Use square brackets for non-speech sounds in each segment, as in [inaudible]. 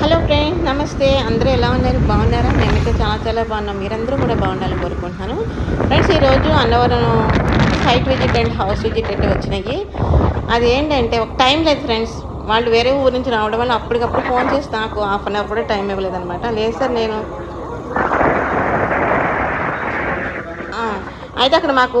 Hello friends నమస్తే. అందరూ ఎలా ఉన్నారు? బాగున్నారా? మేమైతే చాలా చాలా బాగున్నాం. మీరందరూ కూడా బాగుండాలని కోరుకుంటున్నాను. ఫ్రెండ్స్ ఈరోజు Annavaram site visit and house visit అంటే వచ్చినాయి. అది ఏంటంటే ఒక టైం లేదు ఫ్రెండ్స్. వాళ్ళు వేరే ఊరు నుంచి రావడం వల్ల అప్పటికప్పుడు ఫోన్ చేసి నాకు హాఫ్ అన్ అవర్ కూడా టైం ఇవ్వలేదన్నమాట. లేదు సార్ నేను అయితే అక్కడ మాకు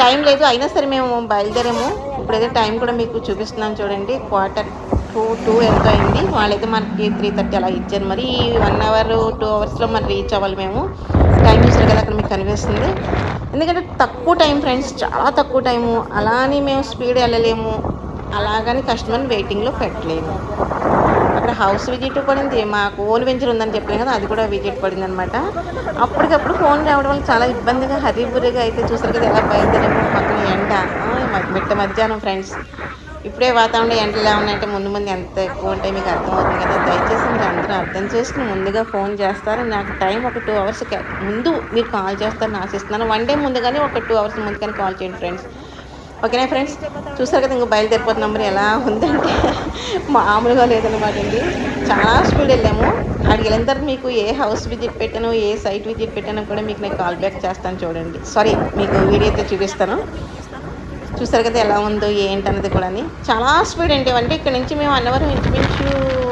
టైం లేదు. అయినా సరే మేము బయలుదేరాము. ఇప్పుడైతే టైం కూడా మీకు చూపిస్తున్నాను చూడండి. క్వార్టర్ టూ టూ ఎంత అయింది? వాళ్ళైతే మనకి త్రీ థర్టీ అలా ఇచ్చారు. మరి ఈ వన్ అవర్ టూ అవర్స్లో మరి రీచ్ అవ్వాలి మేము. టైం చూసారు కదా అక్కడ మీకు కనిపిస్తుంది. ఎందుకంటే తక్కువ టైం ఫ్రెండ్స్ చాలా తక్కువ టైము అలా అని మేము స్పీడ్ వెళ్ళలేము. అలాగని కస్టమర్ని వెయిటింగ్లో పెట్టలేము. అక్కడ హౌస్ విజిట్ పడింది. మాకు ఓన్ వెంచర్ ఉందని చెప్పాను కదా అది కూడా విజిట్ పడింది అనమాట అప్పటికప్పుడు ఫోన్ రావడం వల్ల చాలా ఇబ్బందిగా హరిబురిగా అయితే చూసారు కదా ఎలా బయలుదేరే పక్కన ఎండ. మిట్ట మధ్యాహ్నం ఫ్రెండ్స్ ఇప్పుడే వాతావరణం ఎండలు ఎలా ఉన్నాయంటే ముందు ముందు ఎంత ఎక్కువ ఉంటాయి మీకు అర్థమవుతుంది కదా. దయచేసి మీరు అందరూ అర్థం చేసుకుని ముందుగా ఫోన్ చేస్తారు నాకు టైం ఒక టూ అవర్స్ ముందు మీరు కాల్ చేస్తారని ఆశిస్తున్నాను. వన్ డే ముందుగానే ఒక టూ అవర్స్ ముందుగానే కాల్ చేయండి ఫ్రెండ్స్. ఓకేనా ఫ్రెండ్స్? చూస్తారు కదా ఇంకా బయలుదేరిపోతున్న నెంబర్ ఎలా ఉందంటే [laughs] మామూలుగా లేదనమాట అండి. చాలా స్పీడ్ వెళ్ళాము. అక్కడికి వెళ్ళిన తర్వాత మీకు ఏ హౌస్ విజిట్ పెట్టాను ఏ సైట్ విజిట్ పెట్టానో కూడా మీకు నేను కాల్ బ్యాక్ చేస్తాను చూడండి. సారీ మీకు వీడియో అయితే చూపిస్తాను. చూసారు కదా ఎలా ఉందో ఏంటన్నది కూడా చాలా స్పీడ్ అండి అంటే ఇక్కడ నుంచి మేము అన్నవరం ఇంచుమించు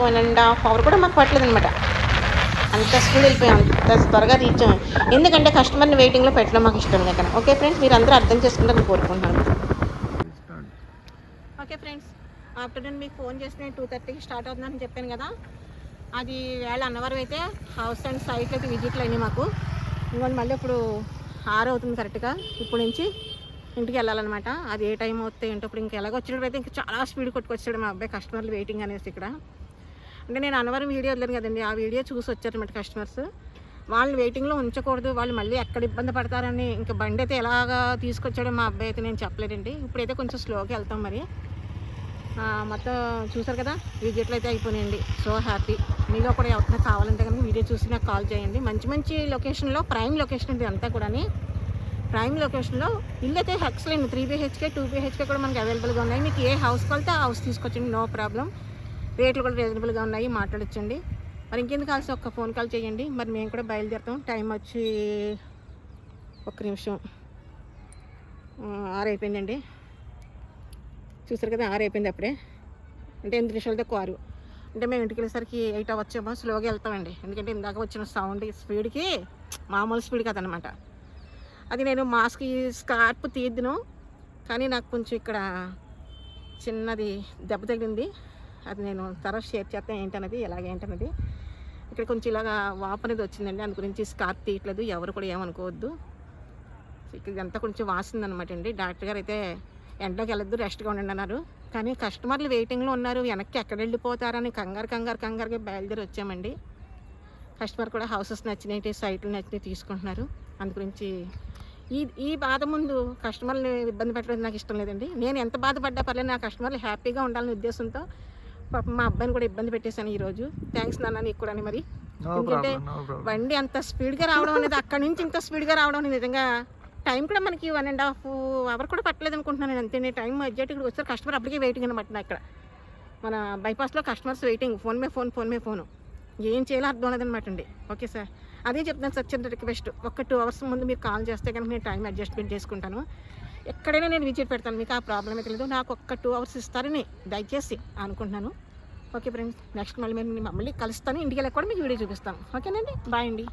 వన్ అండ్ హాఫ్ అవర్ కూడా మాకు పట్టలేదు అనమాట అంత స్పీడ్ వెళ్ళిపోయాం. అంత త్వరగా రీచ్ అయ్యాం. ఎందుకంటే కస్టమర్ని వెయిటింగ్లో పెట్టడం మాకు ఇష్టం లేక ఓకే ఫ్రెండ్స్ మీరు అందరూ అర్థం చేసుకుంటారని కోరుకుంటున్నాను. ఓకే ఫ్రెండ్స్ ఆఫ్టర్నూన్ మీకు ఫోన్ చేసి నేను టూ థర్టీకి స్టార్ట్ అవుతుందని చెప్పాను కదా. అది వేళ అన్నవరం అయితే హౌస్ అండ్ సైట్ అయితే విజిట్లు అయినాయి మాకు. ఇంకొంచెం మళ్ళీ ఇప్పుడు ఆరు అవుతుంది కరెక్ట్గా ఇప్పుడు నుంచి ఇంటికి వెళ్ళాలన్నమాట. అది ఏ టైం అవుతుంది ఏంటో ఇప్పుడు ఇంకా ఎలాగ వచ్చినప్పుడు అయితే ఇంకా చాలా స్పీడ్ కొట్టుకొచ్చాడు మా అబ్బాయి కస్టమర్లు వెయిటింగ్ అనేసి ఇక్కడ. అంటే నేను అనవరం వీడియో వదిలేను కదండి ఆ వీడియో చూసి వచ్చారన్నమాట కస్టమర్స్ వాళ్ళు వెయిటింగ్లో ఉంచకూడదు వాళ్ళు మళ్ళీ ఎక్కడ ఇబ్బంది పడతారని ఇంకా బండి అయితే ఎలాగా తీసుకొచ్చాడో మా అబ్బాయి అయితే నేను చెప్పలేదండి. ఇప్పుడైతే కొంచెం స్లోగా వెళ్తాం మరి. మొత్తం చూసారు కదా విజిట్లు అయితే అయిపోయినాయండి. సో హ్యాపీ మీలో కూడా ఎవరికైనా కావాలంటే కనుక వీడియో చూసి నాకు కాల్ చేయండి. మంచి మంచి లొకేషన్లో ప్రైమ్ లొకేషన్ ఇది అంతా కూడా ప్రైమ్ లొకేషన్లో ఇల్లు అయితే excellent three BHK two BHK కూడా మనకి అవైలబుల్గా ఉన్నాయి. మీకు ఏ హౌస్ కలితే ఆ హౌస్ తీసుకొచ్చండి నో ప్రాబ్లం రేట్లు కూడా రీజనబుల్గా ఉన్నాయి. మాట్లాడచ్చండి. మరి ఇంకెందుకు కాల్సి ఒక్క ఫోన్ కాల్ చేయండి. మరి మేము కూడా బయలుదేరుతాం. టైం వచ్చి ఒక్క నిమిషం. ఆరైపోయిందండి. ఆరు అయిపోయిందండి చూసారు కదా ఆరు అయిపోయింది అప్పుడే. అంటే ఎనిమిది నిమిషాలతో కారు అంటే మేము ఇంటికి వెళ్ళేసరికి ఎయిట్ అవ్వచ్చేమో స్లోగా వెళ్తామండి. ఎందుకంటే ఇందాక వచ్చిన సౌండ్ స్పీడ్కి మామూలు స్పీడ్ కదనమాట అది నేను మాస్క్ స్కార్ప్ తీద్దును కానీ నాకు కొంచెం ఇక్కడ చిన్నది దెబ్బ తగిలింది. అది నేను తర్వాత షేర్ చేస్తాను ఏంటన్నది ఎలాగేంటన్నది ఇక్కడ కొంచెం ఇలాగా వాపు అనేది వచ్చిందండి అందు గురించి స్కార్ప్ తీయట్లేదు ఎవరు కూడా ఏమనుకోవద్దు. ఇక్కడ ఇదంతా కొంచెం వాసింది అనమాట అండి. డాక్టర్ గారు అయితే ఎండకి వెళ్ళొద్దు రెస్ట్గా ఉండండి అన్నారు. కానీ కస్టమర్లు వెయిటింగ్లో ఉన్నారు వెనక్కి ఎక్కడ వెళ్ళిపోతారని కంగారు కంగారు కంగారుగా బయలుదేరి వచ్చామండి. కస్టమర్ కూడా హౌసెస్ నచ్చినవి సైట్లు నచ్చినవి తీసుకుంటున్నారు. అందు గురించి ఈ ఈ బాధ ముందు కస్టమర్ని ఇబ్బంది పెట్టడం నాకు ఇష్టం లేదండి. నేను ఎంత బాధపడ్డా పర్లేదు నా కస్టమర్లు హ్యాపీగా ఉండాలనే ఉద్దేశంతో పాపం మా అబ్బాయిని కూడా ఇబ్బంది పెట్టేశాను ఈరోజు. థ్యాంక్స్ నాన్న నీకు కూడా మరి. ఎందుకంటే బండి అంత స్పీడ్గా రావడం అనేది అక్కడి నుంచి ఇంత స్పీడ్గా రావడం అనేది నిజంగా టైం కూడా మనకి వన్ అండ్ హాఫ్ అవర్ కూడా పట్టలేదు అనుకుంటున్నాను నేను అంతే టైం అడ్జెక్ట్ ఇక్కడ వచ్చారు కస్టమర్ అప్పటికే వెయిటింగ్ అనమాట నా ఇక్కడ. మన బైపాస్లో కస్టమర్స్ వెయిటింగ్ ఫోన్ మే ఫోన్ ఫోన్ మే ఫోను ఏం చేయాలో అర్థం లేదనమాట అండి. ఓకే సార్ అదే చెప్తాను సార్ రిక్వెస్ట్ ఒక టూ అవర్స్ ముందు మీరు కాల్ చేస్తే కనుక నేను టైం అడ్జస్ట్మెంట్ చేసుకుంటాను. ఎక్కడైనా నేను విజిట్ పెడతాను మీకు ఆ ప్రాబ్లం అయితే లేదు. నాకు ఒక్క టూ అవర్స్ ఇస్తారని దయచేసి అనుకుంటున్నాను. ఓకే ఫ్రెండ్స్ నెక్స్ట్ మళ్ళీ నేను మమ్మల్ని కలుస్తాను. ఇంటికి వెళ్ళి కూడా మీకు వీడియో చూపిస్తాను. ఓకేనండి బాయ్ అండి.